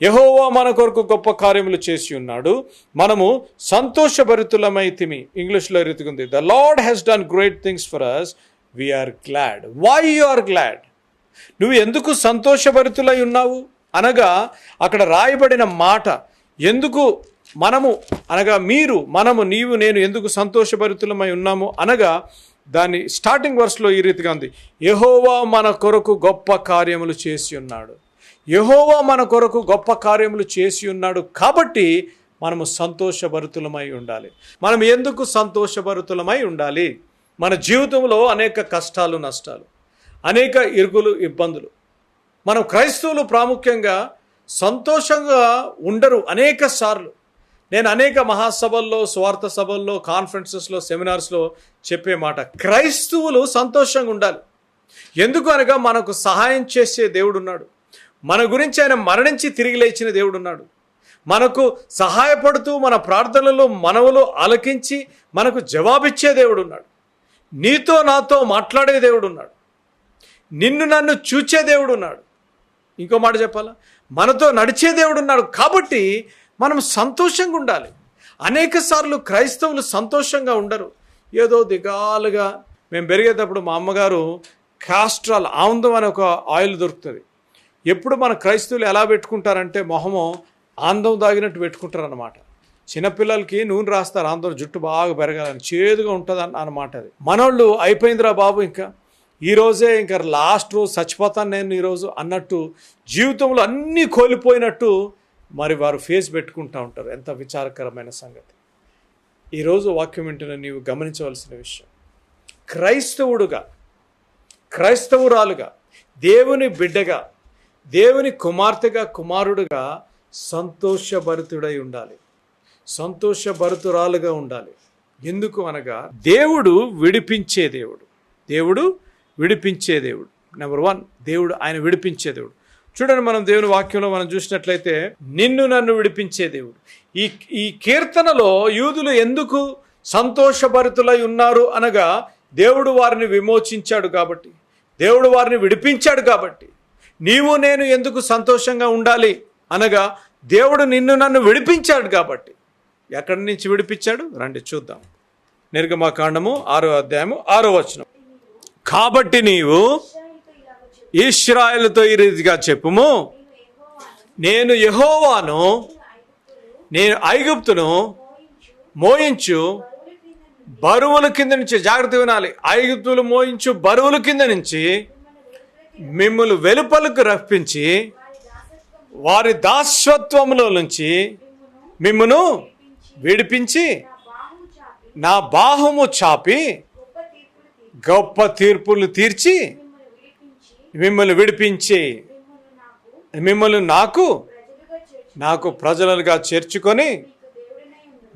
యహోవా మన కొరకు గొప్ప కార్యములు చేసి ఉన్నాడు. మనము సంతోషభరితులమైతిమి ఇంగ్లీష్లో ఎరుగుతుంది రీతిగా ఉంది the Lord has done great things for us we are glad why you are glad నువ్వు ఎందుకు సంతోషభరితులై ఉన్నావు? అనగా అక్కడ రాయబడిన మాట ఎందుకు మనము అనగా మీరు మనము నీవు నేను ఎందుకు సంతోషభరితులమై ఉన్నాము? అనగా దాని స్టార్టింగ్ వర్స్లో ఈ రీతిగా ఉంది యహోవా మన కొరకు గొప్ప కార్యములు చేసి ఉన్నాడు. యహోవా మన కొరకు గొప్ప కార్యములు చేసి ఉన్నాడు కాబట్టి మనము సంతోషభరితులమై ఉండాలి. మనం ఎందుకు సంతోషభరితులమై ఉండాలి? మన జీవితంలో అనేక కష్టాలు నష్టాలు అనేక ఇరుగులు ఇబ్బందులు. మనం క్రైస్తవులు ప్రాముఖ్యంగా సంతోషంగా ఉండరు అనేక సార్లు. నేను అనేక మహాసభల్లో స్వార్థ సభల్లో కాన్ఫరెన్సెస్లో సెమినార్స్లో చెప్పే మాట క్రైస్తవులు సంతోషంగా ఉండాలి. ఎందుకు అనగా మనకు సహాయం చేసే దేవుడు ఉన్నాడు మన గురించి ఆయన మరణించి తిరిగి లేచిన దేవుడున్నాడు. మనకు సహాయపడుతూ మన ప్రార్థనలు మనవులు ఆలకించి మనకు జవాబిచ్చే దేవుడున్నాడు. నీతో నాతో మాట్లాడే దేవుడున్నాడు. నిన్ను నన్ను చూచే దేవుడున్నాడు. ఇంకో మాట చెప్పాలా? మనతో నడిచే దేవుడున్నాడు కాబట్టి మనం సంతోషంగా ఉండాలి. అనేక సార్లు క్రైస్తవులు సంతోషంగా ఉండరు. ఏదో దిగాలుగా మేము పెరిగేటప్పుడు మా అమ్మగారు కాస్ట్రాల్ ఆనందం అనే ఒక ఆయిల్ దొరుకుతుంది. ఎప్పుడు మన క్రైస్తవులు ఎలా పెట్టుకుంటారంటే మొహము ఆందం దాగినట్టు పెట్టుకుంటారు అన్నమాట చిన్నపిల్లలకి నూనె రాస్తారు ఆందం జుట్టు బాగా పెరగాలని చేదుగా ఉంటుంది అన్న అన్నమాట అది. మనోళ్ళు అయిపోయిందిరా బాబు ఇంకా. ఈరోజే ఇంకా లాస్ట్ రోజు చచ్చిపోతాను నేను ఈరోజు అన్నట్టు జీవితంలో అన్నీ కోల్పోయినట్టు మరి వారు ఫేస్ పెట్టుకుంటూ ఉంటారు. ఎంత విచారకరమైన సంగతి. ఈరోజు వాక్యం వింటున్న నీవు గమనించవలసిన విషయం. క్రైస్తవుడుగా క్రైస్తవురాలుగా దేవుని బిడ్డగా దేవుని కుమార్తెగా కుమారుడుగా సంతోషభరితుడై ఉండాలి. సంతోషభరితురాలుగా ఉండాలి. ఎందుకు అనగా దేవుడు విడిపించే దేవుడు. దేవుడు విడిపించే దేవుడు. నెంబర్ వన్ దేవుడు ఆయన విడిపించే దేవుడు. చూడండి మనం దేవుని వాక్యంలో మనం చూసినట్లయితే నిన్ను నన్ను విడిపించే దేవుడు. ఈ ఈ కీర్తనలో యూదులు ఎందుకు సంతోషభరితులై ఉన్నారు అనగా దేవుడు వారిని విమోచించాడు కాబట్టి. దేవుడు వారిని విడిపించాడు కాబట్టి. నీవు నేను ఎందుకు సంతోషంగా ఉండాలి? అనగా దేవుడు నిన్ను నన్ను విడిపించాడు కాబట్టి. ఎక్కడి నుంచి విడిపించాడు? రండి చూద్దాం. నిర్గమాకాండము ఆరో అధ్యాయము ఆరో వచనం. కాబట్టి నీవు ఈశ్రాయలతో ఈ రీతిగా చెప్పుము. నేను యహోవాను నేను ఐగుప్తును మోయించు బరువుల కింద నుంచి జాగ్రత్త వినాలి. ఐగుప్తులు మోయించు బరువుల కింద నుంచి మిమ్మల్ని వెలుపలకు రప్పించి వారి దాస్వత్వంలో నుంచి మిమ్మను విడిపించి నా బాహుము చాపి గొప్ప తీర్పులు తీర్చి మిమ్మల్ని విడిపించి మిమ్మల్ని నాకు నాకు ప్రజలుగా చేర్చుకొని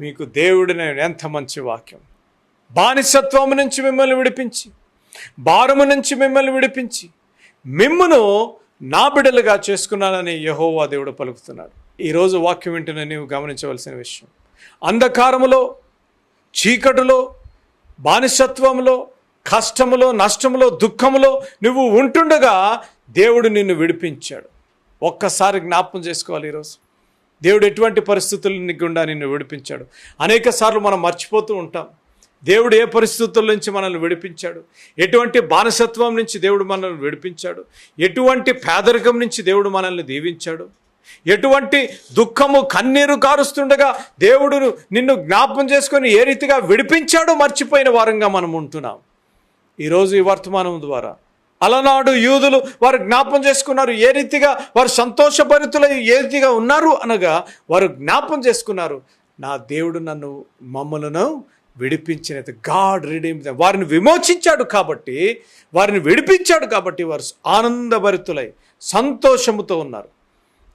మీకు దేవుడిని ఎంత మంచి వాక్యం. బానిసత్వం నుంచి మిమ్మల్ని విడిపించి భారము నుంచి మిమ్మల్ని విడిపించి మిమ్మును నా బిడ్డలుగా చేసుకున్నానని యహోవా దేవుడు పలుకుతున్నాడు. ఈరోజు వాక్యం వింటున్న నీవు గమనించవలసిన విషయం. అంధకారములో చీకటిలో బానిసత్వంలో కష్టములో నష్టములో దుఃఖములో నువ్వు ఉంటుండగా దేవుడు నిన్ను విడిపించాడు. ఒక్కసారి జ్ఞాపకం చేసుకోవాలి ఈరోజు. దేవుడు ఎటువంటి పరిస్థితుల గుండా నిన్ను విడిపించాడు. అనేక సార్లు మనం మర్చిపోతూ ఉంటాం. దేవుడు ఏ పరిస్థితుల నుంచి మనల్ని విడిపించాడు? ఎటువంటి బానిసత్వం నుంచి దేవుడు మనల్ని విడిపించాడు? ఎటువంటి పేదరికం నుంచి దేవుడు మనల్ని దీవించాడు? ఎటువంటి దుఃఖము కన్నీరు కారుస్తుండగా దేవుడు నిన్ను జ్ఞాపం చేసుకొని ఏ రీతిగా విడిపించాడో మర్చిపోయిన వారంగా మనం ఉంటున్నాం. ఈరోజు ఈ వర్తమానం ద్వారా అలనాడు యూదులు వారు జ్ఞాపం చేసుకున్నారు ఏ రీతిగా వారు సంతోషభరితులై ఏ రీతిగా ఉన్నారు అనగా వారు జ్ఞాపం చేసుకున్నారు నా దేవుడు నన్ను మమ్మలను విడిపించినది. గాడ్ రిడీమ్ వారిని విమోచించాడు కాబట్టి వారిని విడిపించాడు కాబట్టి వారు ఆనందభరితులై సంతోషముతో ఉన్నారు.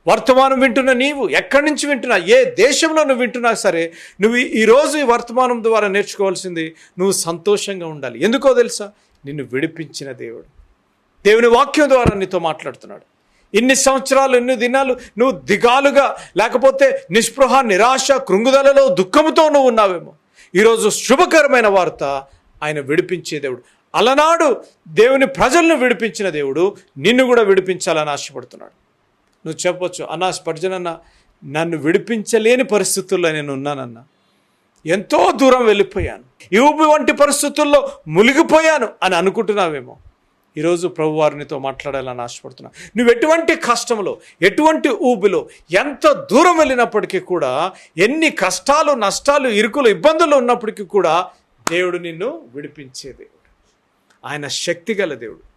వర్తమానం వింటున్న నీవు ఎక్కడి నుంచి వింటున్నా ఏ దేశంలో నువ్వు వింటున్నా సరే నువ్వు ఈరోజు ఈ వర్తమానం ద్వారా నేర్చుకోవాల్సింది నువ్వు సంతోషంగా ఉండాలి. ఎందుకో తెలుసా? నిన్ను విడిపించిన దేవుడు. దేవుని వాక్యం ద్వారా నీతో మాట్లాడుతున్నాడు. ఇన్ని సంవత్సరాలు ఎన్ని దినాలు నువ్వు దిగాలుగా లేకపోతే నిస్పృహ నిరాశ కృంగుదలలో దుఃఖముతో నువ్వు ఉన్నావేమో. ఈరోజు శుభకరమైన వార్త ఆయన విడిపించే దేవుడు. అలనాడు దేవుని ప్రజలను విడిపించిన దేవుడు నిన్ను కూడా విడిపించాలని ఆశపడుతున్నాడు. నువ్వు చెప్పొచ్చు అన్నా స్పర్జనన్న నన్ను విడిపించలేని పరిస్థితుల్లో నేను ఉన్నానన్నా. ఎంతో దూరం వెళ్ళిపోయాను. ఇవి వంటి పరిస్థితుల్లో మునిగిపోయాను అని అనుకుంటున్నావేమో. ఈరోజు ప్రభు వారినితో మాట్లాడాలని ఆశపడుతున్నా. నువ్వు ఎటువంటి కష్టంలో ఎటువంటి ఊబిలో ఎంత దూరం వెళ్ళినప్పటికీ కూడా ఎన్ని కష్టాలు నష్టాలు ఇరుకులు ఇబ్బందులు ఉన్నప్పటికీ కూడా దేవుడు నిన్ను విడిపించే దేవుడు. ఆయన శక్తిగల దేవుడు.